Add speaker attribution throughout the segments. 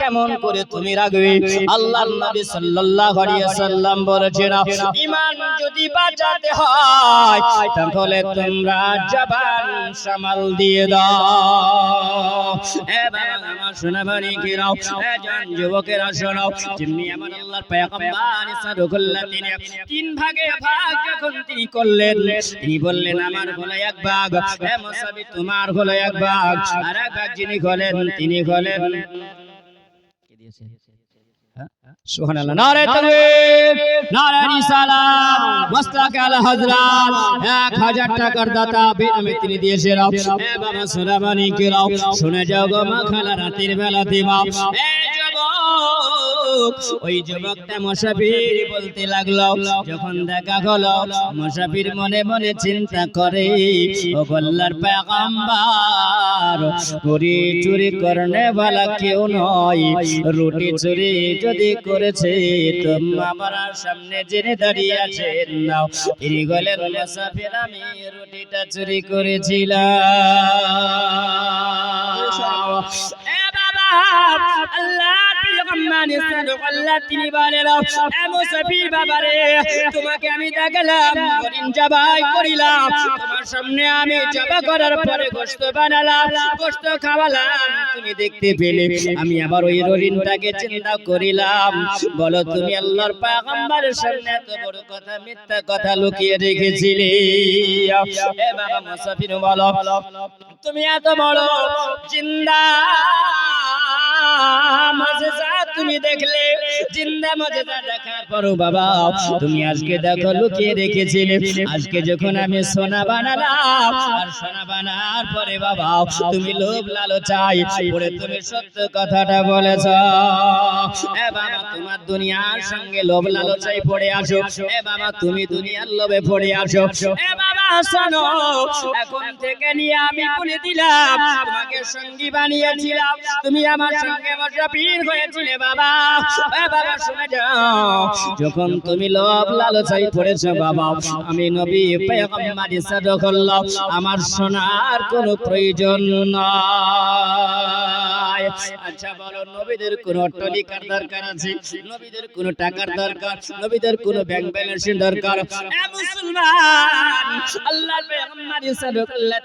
Speaker 1: কেমন করে তুমি রাখবে? আল্লাহর নবী সাল্লাল্লাহু আলাইহি ওয়াসাল্লাম বলেছেন, ইমান যদি বাঁচাতে হয়, তাহলে তোমরা জবান সামাল দিয়ে দাও। এ বাবা, আমার কি শোনাও যেমনি আমার আল্লাহর পয়গম্বর সাদুকুল্লাহ তিনি তিন ভাগে ভাগ যখন তিনি করলেন, তিনি বললেন, আমার হলো এক ভাগ, এ মুসাবি তোমার হলো এক ভাগ। আর এক ভাগ যিনি তিনি হলেন হযরত 1000 টাকার দাতা তিনি দিয়েছেন বাবা সুরামানি কিরাও শুনে যাও গো মা রাতের বেলা দিবা যুবক ওই যুবকটা মুসাফির বলতে লাগল যখন দেখা হলো মুসাফির মনে মনে চিন্তা করে ও গল্লার পেগম্বর চুরি চুরি করনে वाला কেউ নয় রুটি চুরি যদি করেছে তো আমার সামনে জেনে দাঁড়িয়ে আছেন নাও তিনি বলেন মুসাফির আমি রুটিটা চুরি করেছিলাম। এ পেগম্বর সাল্লাল্লাহু তিনি বলেন, এ মুসাফির বাবারে, তোমাকে আমি দেখালাম হরিণ জবাই করিলাম। তোমার সামনে আমি জবা করার পরে গোশত বানালাম, গোশত খাওয়ালাম। তুমি দেখতে পেলে আমি আবার ওই হরিণটাকে চিন্তা করিলাম। বলো, তুমি আল্লাহর পয়গম্বরের সামনে এত বড় কথা, মিথ্যা কথা লুকিয়ে রেখেছিলে? এ বাবা মুসাফির, বলো, তুমি এত বড় জিন্দা? তুমি দেখলে, জিন্দা দেখার আজকে দেখো আজকে যখন আমি সোনা বানালাম পরে বাবা, তুমি লোভ পরে তুমি সত্য কথাটা বলেছ। এ বাবা, তোমার দুনিয়ার সঙ্গে লোভ লালচাই পড়ে আসো। এ বাবা, তুমি দুনিয়ার লোভে পড়ে আসো। এ বাবা, শোনো, এখন থেকে নিয়ে আমি বলে দিলাম, তোমাকে সঙ্গী বানিয়েছিলাম। তুমি আমার সঙ্গে মুসাফির হয়েছিলে বাবা। এ বাবা, শুনে যাও যখন তুমি লোভ লালচাই পড়েছো বাবা, আমি নবী পেগম্বর সাদখল্লাহ আমার শোনার কোনো প্রয়োজন আচ্ছা বলো নবীদের কোন অট্টালিকার দরকার আছে? নবীদের কোন টাকার দরকার? নবীদের কোন ব্যাংক ব্যালেন্সের দরকার? মুসলমান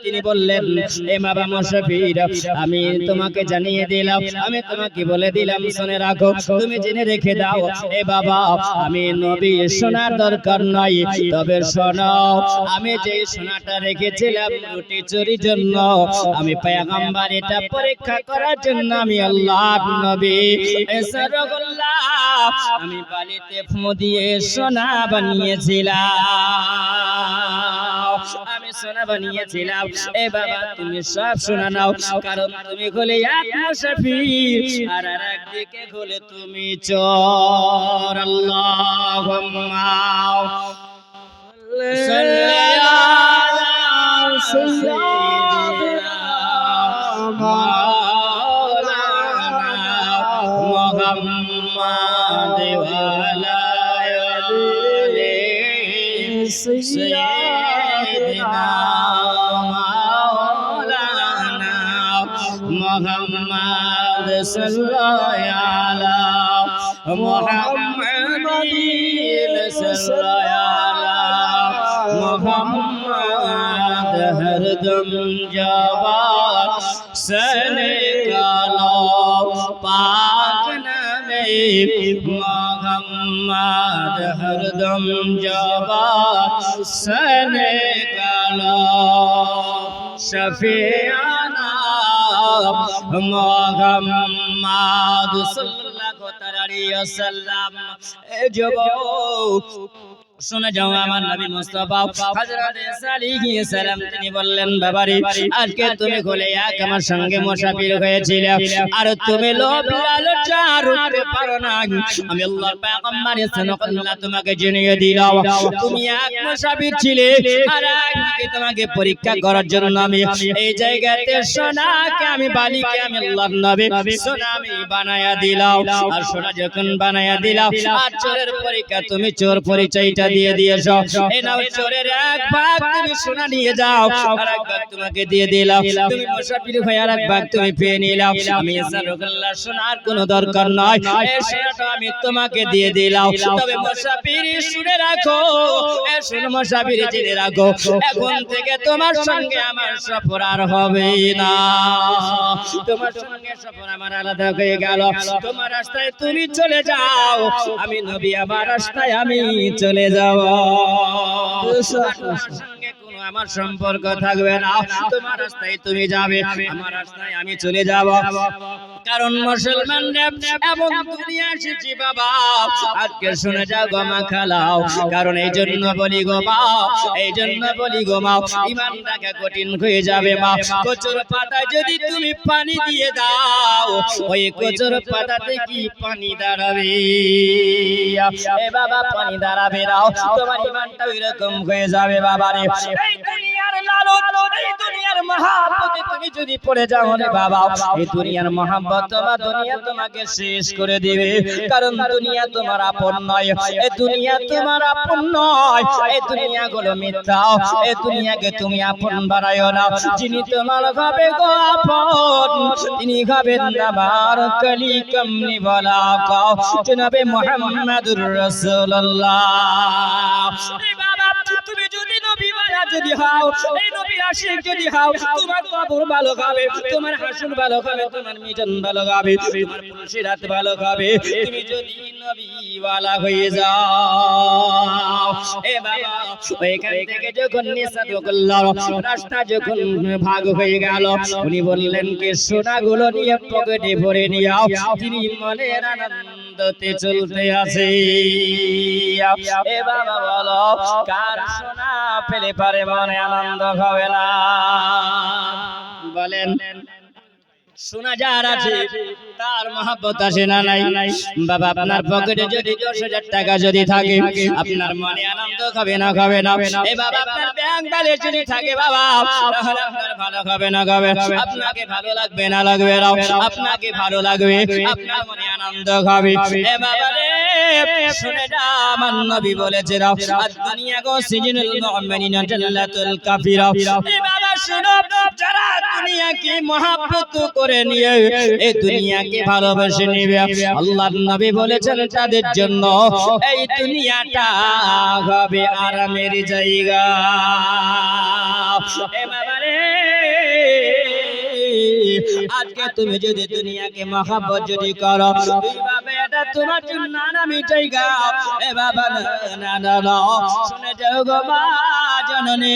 Speaker 1: তিনি বললেন এ বাবা মুসাফির আমি তোমাকে জানিয়ে দিলাম আমি তোমাকে বলে দিলাম শুনে রাখো তুমি জেনে রেখে দাও এ বাবা আমি নবী সোনার দরকার নাই তবে শোনাও আমি যে সোনাটা রেখেছিলাম রুটি চুরির জন্য আমি পয়গম্বর এটা পরীক্ষা করার জন্য আমি আল্লাহর নবী। আমি বালিতে দিয়ে সোনা বানিয়েছিলাম। আমি সোনা বানিয়েছিলাম। এ বাবা, তুমি সব নাও, কারণ তুমি হলে এক আর একদিকে হলে তুমি চোর। আল্লাহুম্মা। সাল্লি আলা সাইয়্যিদিনা মাওলানা মুহাম্মাদ আলা মুহাম্মাদ হরদম জবান সনে কালো নামে মুহাম্মাদ হরদম জবান সনে কালো শফিয়ানা মোহাম্মদ সাল্লাল্লাহু আলাইহি ওয়াসাল্লাম। এ যুবক শুনে যাও আমার নবী মুস্তাফা। হযরত সালিহ সালাম, তিনি বললেন বাবারে আজকে তুমি খোলে এক আমার সঙ্গে মুসাফির হয়েছিলে। আর তুমি লোভ লালসা রুখতে পারো না। আমি আল্লাহর পয়গম্বর সাল্লাল্লাহু তোমাকে জানিয়ে দিলাম। তুমি এক মুসাফির ছিলে। আর একদিকে তোমাকে পরীক্ষা করার জন্য আমি এই জায়গাতে সোনাকে আমি বালিকে আমি আল্লাহর নবী সোনা আমি বানায়া দিলাম। আর সোনা যখন বানায়া দিলাম, আর চোরের পরীক্ষা, তুমি চোর পরিচয়টা দিয়ে দিয়েছ। এই নাও চোরের এক ভাগ তুমি সোনা নিয়ে যাও। আর এক ভাগ তোমাকে দিয়ে দিলাম। তুমি মুসাফির হয়ে আর এক ভাগ তুমি পেয়ে নিলাম। আমি সোনার কোনো দরকার নয়। এই সোনাটা আমি তোমাকে দিয়ে দিলাম। তবে মুসাফির শুনে রাখো। এ শুনে মুসাফির জেনে রাখো। এখন থেকে তোমার সঙ্গে আমার সফর আর হবে না। তোমার সঙ্গে সফর আমার আলাদা হয়ে গেল। তোমার রাস্তায় তুমি চলে যাও। আমি নবী আমার রাস্তায় আমি চলে তোমার আমার সম্পর্ক থাকবে না। তোমার রাস্তায় তুমি যাবে আমার রাস্তায় আমি চলে যাব। কারণ মুসলমান এমন দুনিয়া এসেছি বাবা। আজকে শুনে যাও গমা খালাও। কারণ এই জন্য বলি গো মা, এই জন্য বলি গো মা ইমানটাকে কঠিন হয়ে যাবে মা। কচুর পাতায় যদি তুমি পানি দিয়ে দাও, ওই কচুর পাতাতে কি পানি দাঁড়াবে? এ বাবা, পানি দাঁড়াবে নাও তোমার ইমানটা ওইরকম হয়ে যাবে বাবা রে এই দুনিয়ার লালন, এই দুনিয়ার মহাব্বতে তুমি যদি পড়ে যাও রে বাবা, এই দুনিয়ার মহাব্বত তোমার দুনিয়া তোমাকে শেষ করে দিবে। কারণ দুনিয়া তোমার আপন নয় এই দুনিয়া তোমার আপন নয় এই দুনিয়া গুলো মিথ্যা এই দুনিয়াকে তুমি আপন বানায়ো না। যিনি তোমার হবে গো আপন, তিনি হবেন আমার কলি কমনি বলা কও জনাবে মুহাম্মাদুর রাসূলুল্লাহ। যদি এই নবীর আশিক যদি তোমার ভালো হবে তোমার ভালো হবে তোমার মিটন ভালো হবে তোমার পুলসিরাত ভালো হবে তুমি যদি নবী ওয়ালা হয়ে যাও, এ বাবা, ওইখান থেকে যখন করলাম রাস্তা যখন ভাগ হয়ে গেল, উনি বললেন, কি সোনাগুলো নিয়ে পকেটে ভরে নিও তিনি মনের আনন্দতে চলতে আছে। এ বাবা বলো, কার শোনা পেলে পারে মনে আনন্দ হবে না? বলেন। সোনা যার আছে তার মহাব্বত আছে না নাই? বাবা আপনার পকেটে যদি দশ হাজার টাকা যদি থাকে আপনার মনে আনন্দ খাবে না খাবে না। এ বাবা আপনার ব্যাংক ব্যালেন্স যদি থাকে বাবা তাহলে আপনার ভালো খাবে না খাবে। আপনাকে ভালো লাগবে না লাগবে না। আপনাকে ভালো লাগবে আপনার মনে আনন্দ খাবে। এ বাবা রে শুনে যা আমার নবী বলেছে রাও। আর দুনিয়া গো সিজনুল মুমিনিনা জান্নাতুল কাফিরা। এ বাবা শুনো যারা দুনিয়াকে মহাব্বত করে নিয়ে এই দুনিয়াকে ভালোবেসে নিবে। আল্লাহর নবী বলেছেন তাদের জন্য এই দুনিয়াটা হবে আরামের জায়গা। আজকে তুমি যদি দুনিয়াকে মহাব্বত যদি করো তোমার জন্য আরামি জায়গা। এ বাবা, না না না না, শুনে যাও গো মা জননী।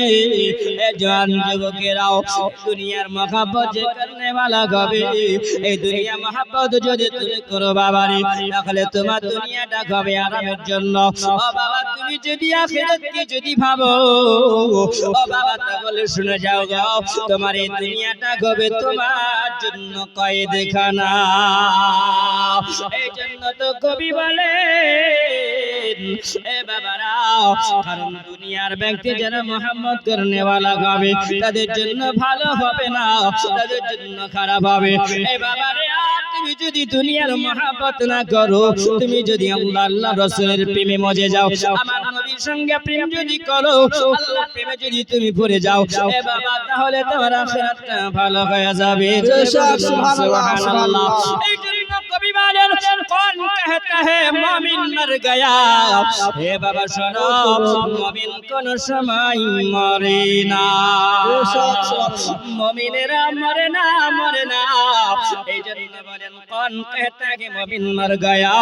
Speaker 1: এ জওয়ান যুবকেরাও, দুনিয়ার মহাব্বত যে করনে वाला হবে এই দুনিয়া মহাব্বত যদি তুমি করো বাবা রে তাহলে তোমার দুনিয়াটা হবে আরামের জন্য? ও বাবা, তুমি যদি আখিরাতকে যদি ভাবো? ও বাবা, তাহলে শুনে যাও গো, তোমার এই দুনিয়াটা হবে তোমার জন্য কয়েদ খানা এই জন্য তো কবি বলে এ বাবারা কারণ দুনিয়ার ব্যক্তি যারা মোহাম্মদ হবে তাদের জন্য ভালো হবে না তাদের জন্য খারাপ হবে। এ বাবারে তুমি যদি দুনিয়ার মহাব্বত না করো তুমি যদি আল্লাহ আল্লাহ রাসূলের প্রেমে মজে যাও আমার নবীর সঙ্গে প্রেম যদি করো আল্লাহর প্রেমে যদি তুমি পড়ে যাও এ বাবা তাহলে তোমার আখিরাতটা ভালো হয়ে যাবে। সুবহানাল্লাহ এই জন্য কবি বলেন কোন कहता है মুমিন মর গয়া হে বাবা শোনো মুমিন কোন সময় মরে না মুমিনেরা মরে না মরে না এই জন্য বলেন কোন कहता है মুমিন মর গয়া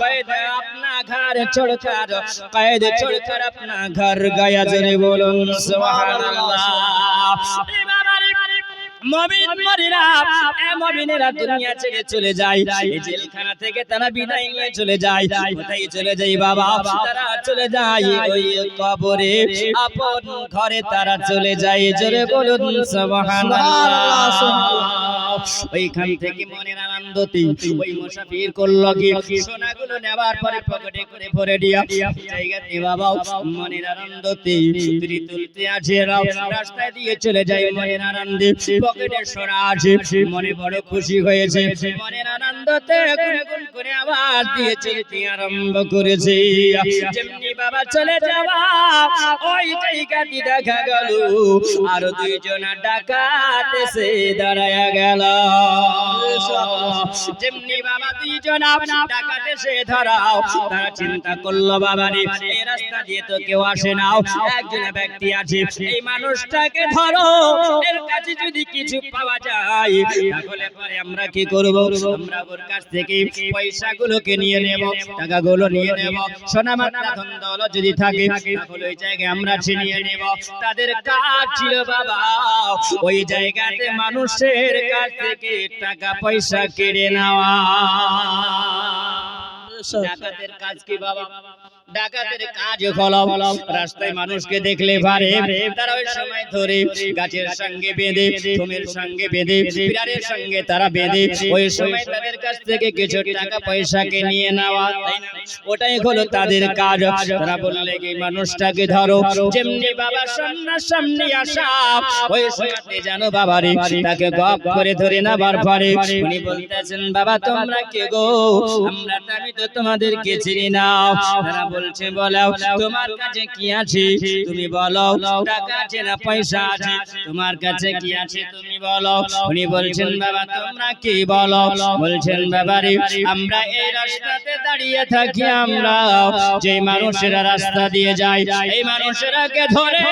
Speaker 1: কয়েদ अपना घर छोड़कर कैद छोड़कर अपना घर गया জোরে বলুন সুবহানাল্লাহ মমিন মরিরা এ মমিনেরা দুনিয়া ছেড়ে চলে যায় এই জেলখানা থেকে তারা বিদায় নিয়ে চলে যায় কোথায় চলে যায় বাবা? তারা চলে যায় ওই কবরে। আপন ঘরে তারা চলে যায় জোরে বলুন সুবহানাল্লাহ। ওইখান থেকে মনের আনন্দতে। ওই মুসাফির করল কি সোনাগুলো নেওয়ার পরে পকেটে করে ভরে দিয়া জায়গাতে বাবা মনের আনন্দতে। তিনি তুলতে আছে রাস্তায় দিয়ে চলে যায় মনের আনন্দে। পকেটে সোনা আছে মনে বড় খুশি হয়েছে। মনের আনন্দতে গুনগুন করে আওয়াজ আরম্ভ যেমনি বাবা চলে যাওয়া, ওই জায়গাটি দেখা গেল। দুইজন গেল। যেমনি বাবা দুইজন ধরাও, তারা চিন্তা করল বাবা রে রাস্তা দিয়ে তো কেউ আসে না। একজন ব্যক্তি আছে, এই মানুষটাকে ধরো। এর কাছে যদি কিছু পাওয়া যায়। তাহলে পরে আমরা কি করব? আমরা ওর কাছ থেকে পয়সাগুলোকে নিয়ে নেব টাকাগুলো নিয়ে নেব। সোনা মাত্রা ধন দৌলত যদি থাকে তাহলে ওই জায়গায় আমরা ছিনিয়ে নেব। তাদের কাজ ছিল বাবা ওই জায়গাতে মানুষের কাছ থেকে টাকা পয়সা কেড়ে নেওয়া। ডাকাতের কাজ কি বাবা? ডাকাতের কাজ হলো রাস্তায় মানুষকে দেখলে পারে তারা ওই সময় ধরে গাছের সঙ্গে বেঁধে থুমের সঙ্গে বেঁধে পিরারের সঙ্গে তারা বেঁধে। ওই সময় তাদের কাছ থেকে কিছু টাকা পয়সাকে নিয়ে নেওয়া। ওটাই হলো তাদের কাজ। তারা বললে কি মানুষটাকে ধরো। যেমনি বাবা সামনে আসা ওই সময়তে জানো বাবারে তাকে গপ করে ধরে নেবার পরে উনি বলতেছেন বাবা তোমরা কে গো? আমরা তো আমি তো তোমাদেরকে চিনি না। তারা বলছে বলো তোমার কাছে কি আছে? তুমি বলো, টাকা আছে না পয়সা আছে? তোমার কাছে কি আছে? তুমি বলো। উনি বলছেন, বাবা, তোমরা কি বলো? বলছেন, বাবা রে, আমরা এই রাস্তাতে দাঁড়িয়ে থাকি আমরা। যে মানুষেরা রাস্তা দিয়ে যায়, এই মানুষেরাকে ধরে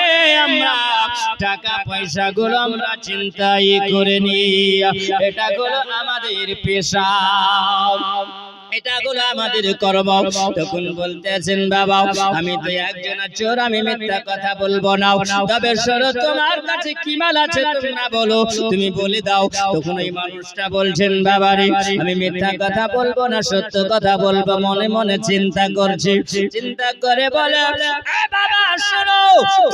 Speaker 1: আমরা। টাকা পয়সা গুলো আমরা চিন্তাই করে নি এটা গুলো আমাদের পেশা। এটা গুলো আমাদের কর্ম। তখন বলতেছেন বাবা আমি তো একজন চোর আমি মিথ্যা কথা বলব না। তবে সরো তোমার কাছে কি মাল আছে তোমরা বলো। তুমি বলে দাও। তখন ওই মানুষটা বলছেন বাবা রে আমি মিথ্যা কথা বলব না সত্য কথা বলব মনে মনে চিন্তা করছি চিন্তা করে বলে বাবা শোনো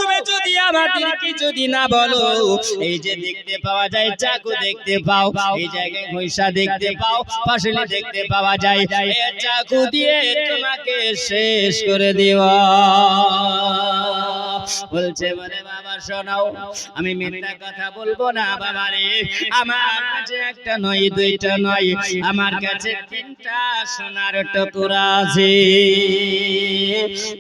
Speaker 1: তুমি যদি আমাদেরকে যদি না বলো এই যে দেখতে পাওয়া যায় চাকু দেখতে পাও এই জায়গায় ঘইসা দেখতে পাও পাশলে দেখতে পাওয়া যায় চাকু দিয়ে তোমাকে শেষ করে দিওয়া বলছে বলে বাবা শোনাও আমি মিথ্যা কথা বলব না বাবা রে। আমার কাছে একটা নয় দুইটা নয়। আমার কাছে তিনটা সোনার টুকরা আছে।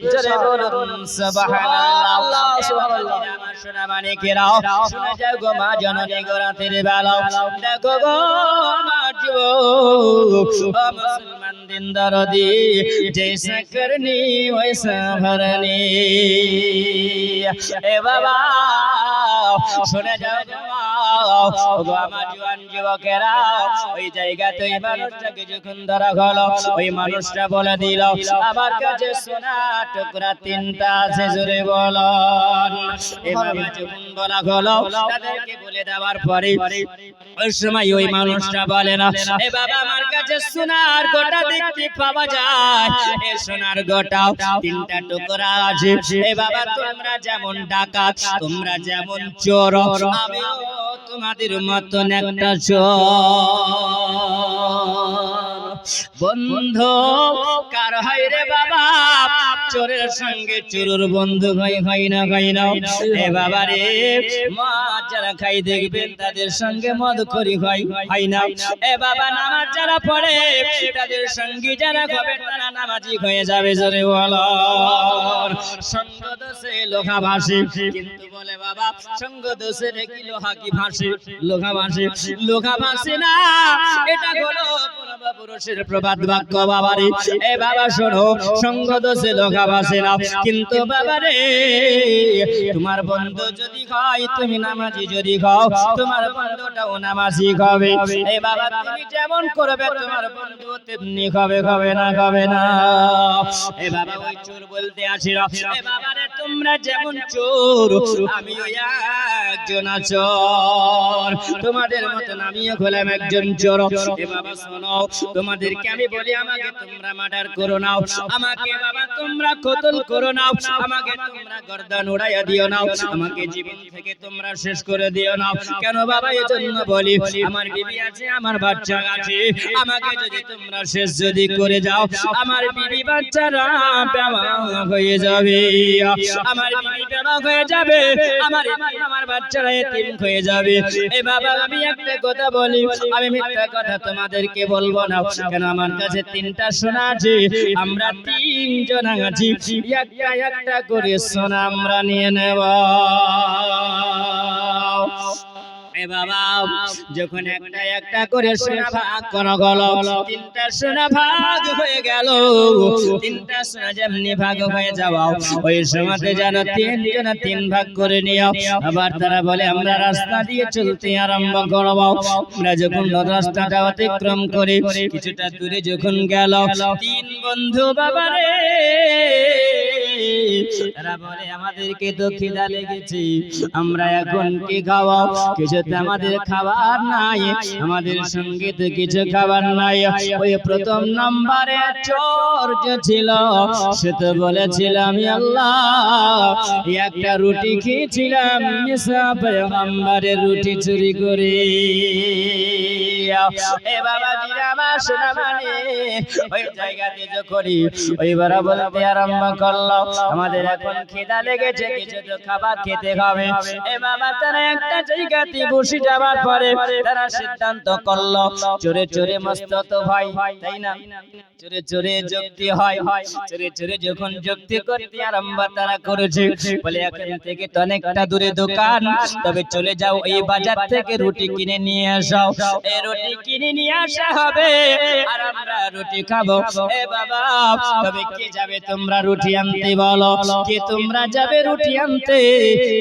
Speaker 1: জোরে বলুন সুবহানাল্লাহ। সুবহানাল্লাহ আমার সোনা মানিকেরাও শুনে যাও গো মা জননী গো রাতের বেলা দেখো গো আমার ও মুসলমান দিন দরদি জৈসা করনি ওইসা ভরনি এ বাবা, শুনে যাও আমার ওই জায়গাতে ওই মানুষটা বলে দিল টুকরা তিনটা তাদেরকে বলে দেওয়ার পরে ওই সময় ওই মানুষটা বলে না, এ বাবা, আমার কাছে সোনার গোটা দেখতে পাওয়া যায়। এ সোনার গোটা তিনটা টুকরা আছে। এ বাবা, তোমরা যেমন ডাকাত, তোমরা যেমন চোর, আমিও তোমাদের মতন একটা চোর। বন্ধু, কার হয় রে বাবা? চোরের সঙ্গে চোরের বন্ধু হয় হয় না হয় না। এ বাবা রে মদ যারা খাই দেখবেন তাদের সঙ্গে মদ করি হয় হয় না। এ বাবা, নামাজ যারা পড়ে তাদের সঙ্গে যারা হবে, তারা নামাজি হয়ে যাবে জোরে লোহা ভাসে, কিন্তু বলে বাবা লোহা কি ভাসে? লোহা ভাসে লোহা ভাসে না। এটা হলো পূর্বপুরুষের প্রবাদ বাক্য এ বাবা, শোনো, সঙ্গ দোষে না। কিন্তু বাবারে, তোমার বন্ধু যদি হয়, তুমি নামাজি যদি হও, তোমার বন্ধুটাও নামাজি হবে এ বাবা তুমি যেমন করবে তোমার বন্ধু তেমনি হবে হবে না হবে না? এ বাবা ওই চোর বলতে আসিল এ বাবারে তোমরা যেমন চোর আমিও একজন চোর তোমাদের মতন আমিও হলাম একজন চোর। এ বাবা শোনো তোমাদেরকে আমি বলি আমাকে তোমরা মার্ডার করো নাও। আমাকে বাবা তোমরা কতল করো নাও। আমাকে তোমরা গর্দান উড়াইয়া দিও নাও। আমাকে জীবন থেকে তোমরা শেষ করে দিও নাও। কেন বাবা এজন্য বলি আমার বিবি আছে আমার বাচ্চা আছে আমাকে যদি তোমরা শেষ যদি করে যাও আমার বিবি বাচ্চারা হয়ে যাবে। আমার বিবি হয়ে যাবে আমার আমার বাচ্চারা এতিম হয়ে যাবে। এ বাবা আমি একটা কথা বলি আমি মিথ্যা কথা তোমাদেরকে বলব না কেন আমার কাছে তিনটা সোনা আছে আমরা তিনজন আছি একটা একটা করে সোনা আমরা নিয়ে নেব। বাবা, যখন একটা একটা করে সোনা ভাগ করা গেল, তিনটা সোনা ভাগ হয়ে গেল। তিনটা সোনা যেমনি ভাগ হয়ে যাওয়া, ওই সময়তে যেন তিনজন তিন ভাগ করে নিও। আবার তারা বলে, আমরা রাস্তা দিয়ে চলতে আরম্ভ করব। আমরা যখন রাস্তাটা অতিক্রম করে, কিছুটা দূরে যখন গেল, তিন বন্ধু বাবারে তারা বলে, আমাদেরকে তো খিদা লেগেছে, আমরা এখন কি খাওয়াও কিছুতে আমাদের খাবার নাই, আমাদের সঙ্গে তো কিছু খাবার নাই। ওই প্রথম নম্বরে চোর যে ছিল, সে তো বলেছিল, আমি আল্লাহ, একটা রুটি খেয়েছিলাম পেগম্বরের রুটি চুরি করে। বাবা মানে ওই জায়গাতে যখনই ওই বলতে আরম্ভ করল আমাদের এখন খিদা লেগেছে কিছু তো খাবার খেতে হবে। এ বাবা তারা একটা জায়গাতে বসে যাবার পরে তারা সিদ্ধান্ত করল চোরে চোরে মস্ত তো ভাই তাই না? চোরে চোরে যুক্তি হয় চোরে চোরে যখন যুক্তি করতে আরম্ভ তারা করেছে। বলে এখান থেকে তো অনেকটা দূরে দোকান। তবে চলে যাও এই বাজার থেকে রুটি কিনে নিয়ে আসাও এই রুটি কিনে নিয়ে আসা হবে। আর আমরা রুটি খাব। এ বাবা তবে কে যাবে তোমরা রুটি আনতে বলো কে তোমরা যাবে রুটি আনতে?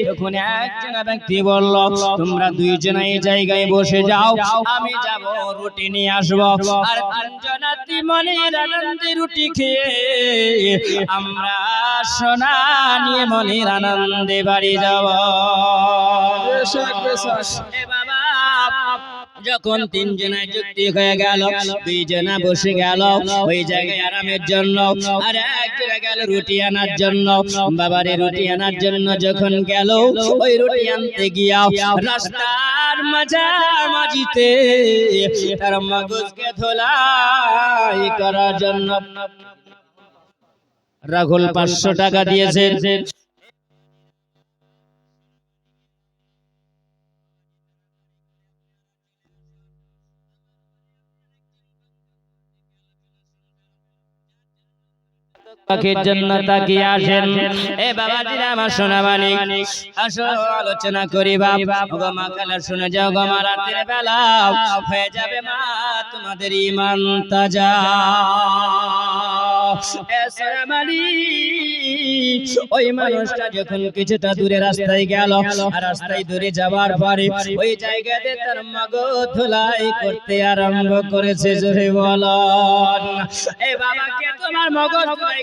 Speaker 1: তখন একজন ব্যক্তি বলল তোমরা দুইজন এই জায়গায় বসে যাও আমি যাব রুটি নিয়ে আসব। আর তিনজন মনের আনন্দে রুটি খেয়ে আমরা সোনা নিয়ে মনের আনন্দে বাড়ি যাব। এ যখন তিনজনের যুক্তি হয়ে গেল দুইজনা বসে গেল ওই জায়গায় আরামের জন্য। আর একজনে গেল রুটি আনার জন্য। বাবারে, রুটি আনার জন্য যখন গেল, ওই রুটি আনতে গিয়া রাস্তার মাঝামাঝিতে তার মগজকে ধোলাই করার জন্য রাহুল পাঁচশো টাকা দিয়েছেন পাখির জন্য তাকিয়ে আসেন। এ বাবাজিরা আমার সোনা মানিক আসো আলোচনা করি বাবা মা কালা শুনে যাও গো মা রাতের বেলা। হয়ে যাবে মা তোমাদের ইমান তাজা। ওই মানুষটা যখন কিছুটা দূরে রাস্তায় গেল রাস্তায় দূরে যাওয়ার পরে ওই জায়গাতে তার ধুলাই করতে আরম্ভ করেছে জোরে বলন। এ বাবাকে তোমার মগজ ধুলাই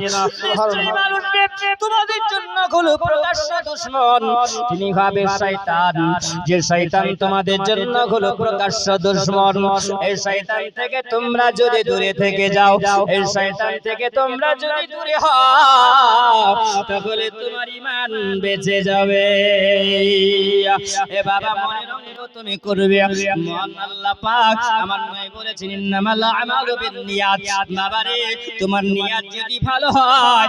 Speaker 1: নিশ্চয়ই তোমাদের জন্য হলো প্রকাশ্য দুশ্মন। তিনি হবে শয়তান। যে শয়তান তোমাদের জন্য হলো প্রকাশ্য দুশ্মন। এই শয়তান থেকে তোমরা যদি দূরে থেকে যাও, এই শয়তান থেকে তোমরা যদি দূরে হও, তাহলে তোমার ইমান বেঁচে যাবে। এ বাবা অঙ্গ তুমি করবে। মন আল্লাহ পাক আমার বলেছেন তোমার নিয়াত যদি ভালো হয়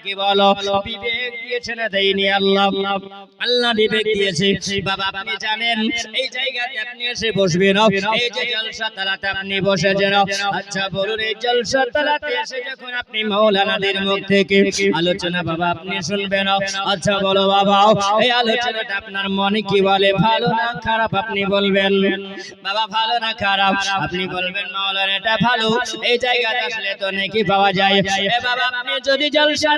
Speaker 1: আমাকে বলো? বিবেক দিয়েছে না আল্লাহ? আল্লাহ বিবেক দিয়েছে। বাবা, আপনি জানেন, এই জায়গাতে আপনি এসে বসবেন। এই যে জলসা তালাতে আপনি বসেছেন। আচ্ছা বলুন, এই জলসা তালাতে এসে যখন আপনি মাওলানাদের মুখ থেকে আলোচনা, বাবা, আপনি শুনবেন। আচ্ছা বলো, বাবা, এই আলোচনাটা আপনার মনে কি বলে? ভালো না খারাপ আপনি বলবেন? বাবা, ভালো না খারাপ? আপনি বলবেন মাওলানা এটা ভালো। এই জায়গাটা আসলে তো নাকি পাওয়া যায়। বাবা, আপনি যদি জলসা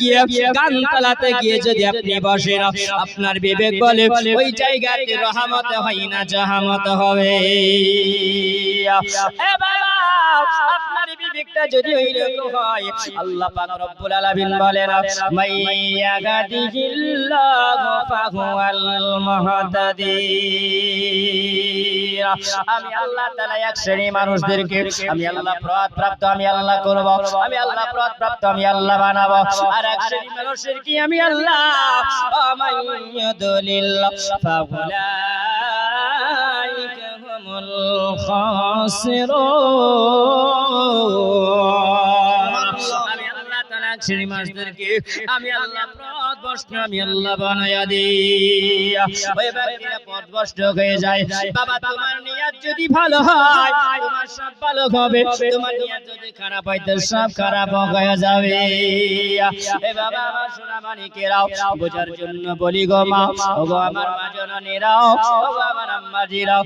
Speaker 1: গিয়ে, গান তালাতে গিয়ে যদি আপনি বসেন, আপনার বিবেক বলে, ওই জায়গাতে রহমত হয় না, জাহামত হবে। বাবা! আপনার বিবেকটা যদি আমি আল্লাহ তাআলা প্রাপ্ত আমি আল্লাহ করব, আমি আল্লাহ প্রদ প্রাপ্ত আমি আল্লাহ বানাবো। আর এক শ্রেণি মানুষের কি আমি আল্লাহ? আমাইয়াদুলিল্লাহ আমি আল্লাহ পথভ্রষ্ট আমি আল্লাহ বানায়া দিই। ওই ব্যক্তিরা পথভ্রষ্ট হয়ে যায়। বাবা তোমার নিয়ত যদি ভালো হয় তোমার সব ভালো হবে। তোমার নিয়ত যদি খারাপ হয় তো সব খারাপ হয়ে যাবে। এ বাবা আমার সোনা মানিকেরাও বোঝার জন্য বলি গো মা আমার মা জননীরাও ও আমার আম্মাজিরাও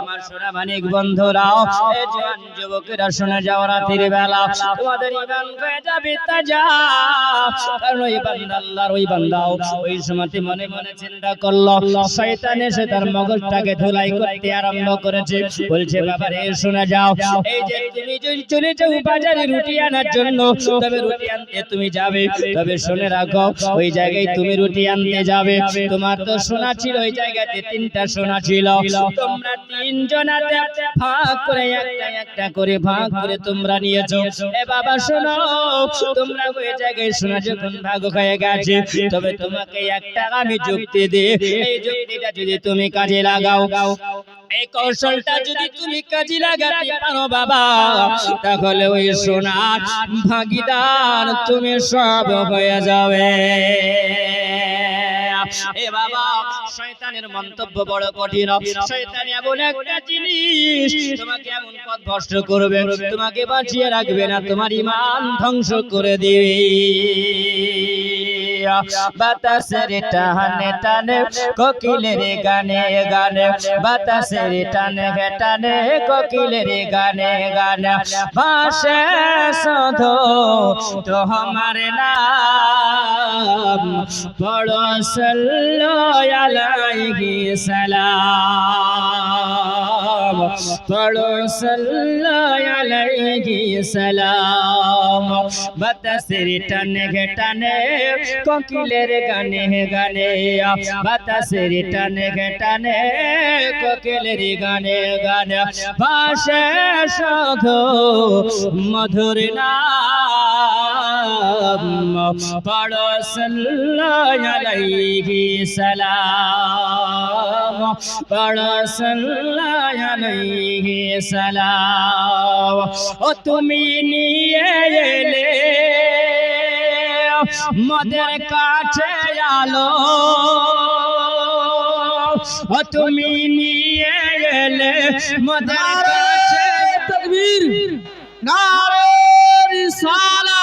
Speaker 1: আমার সোনা মানিক বন্ধুরাও এ জোয়ান যুবকেরা শুনে যাও রাতের বেলা। তোমাদের ইমান হয়ে যাবে তাজা। কারণ ওই বান্দা আল্লাহর ওই বান্দাও ওই সময়তে মনে মনে চিন্তা করল, শয়তান এসে তার মগজটাকে ধুলাই করতে আরম্ভ করেছে। বলছে বাবা রে শোনা যাও, এই যে তুমি যদি চলে যাও বাজারে রুটি আনার জন্য, তবে রুটি আনতে তুমি যাবে। তবে শুনে রাখো, ওই জায়গায় তুমি রুটি আনতে যাবে। তোমার তো সোনা ছিল, ওই জায়গাতে তিনটা সোনা ছিল। তোমরা তিনজনাতে ভাগ করে একটা একটা করে ভাগ করে তোমরা নিয়েছো। এ বাবা, শোনো, তোমরা ওই জায়গায় সোনা যখন ভাগ হয়ে গেছে তবে তোমাকে একটা আমি যুক্তি দিই। এই যুক্তিটা যদি তুমি কাজে লাগাও, এই কৌশলটা যদি তুমি কাজে লাগাতে পারো বাবা, তাহলে ওই সোনার ভাগিদার তুমি সব হয়ে যাবে। তোমাকে বাঁচিয়ে রাখবে না, তোমার ইমান ধ্বংস করে দিবে। বাতাসের টানে টানে, কোকিলের গানে গানে, বাতাসের টানে টানে, কোকিলের গানে গানে। ভাসে শোধো তো আমার নাম পড়ো সাল্লো আলাইহি সালাম। পড়ো সাল্লো আলাইহি সালাম। বাতাসের টানে টানে কোকিলের গানে গানে বাতাসের টানে টানে কোকিলের গানে গানে, ভাসে সাধো মধুর নাম পড়ো সাল্লাল্লাহু সালাম পড়ো সালাম। ও তুমি নিয়ে এলে মদের কাছে আলো। ও তুমি নিয়ে এলে মদের কাছে।
Speaker 2: তকবীর নারে রিসালা।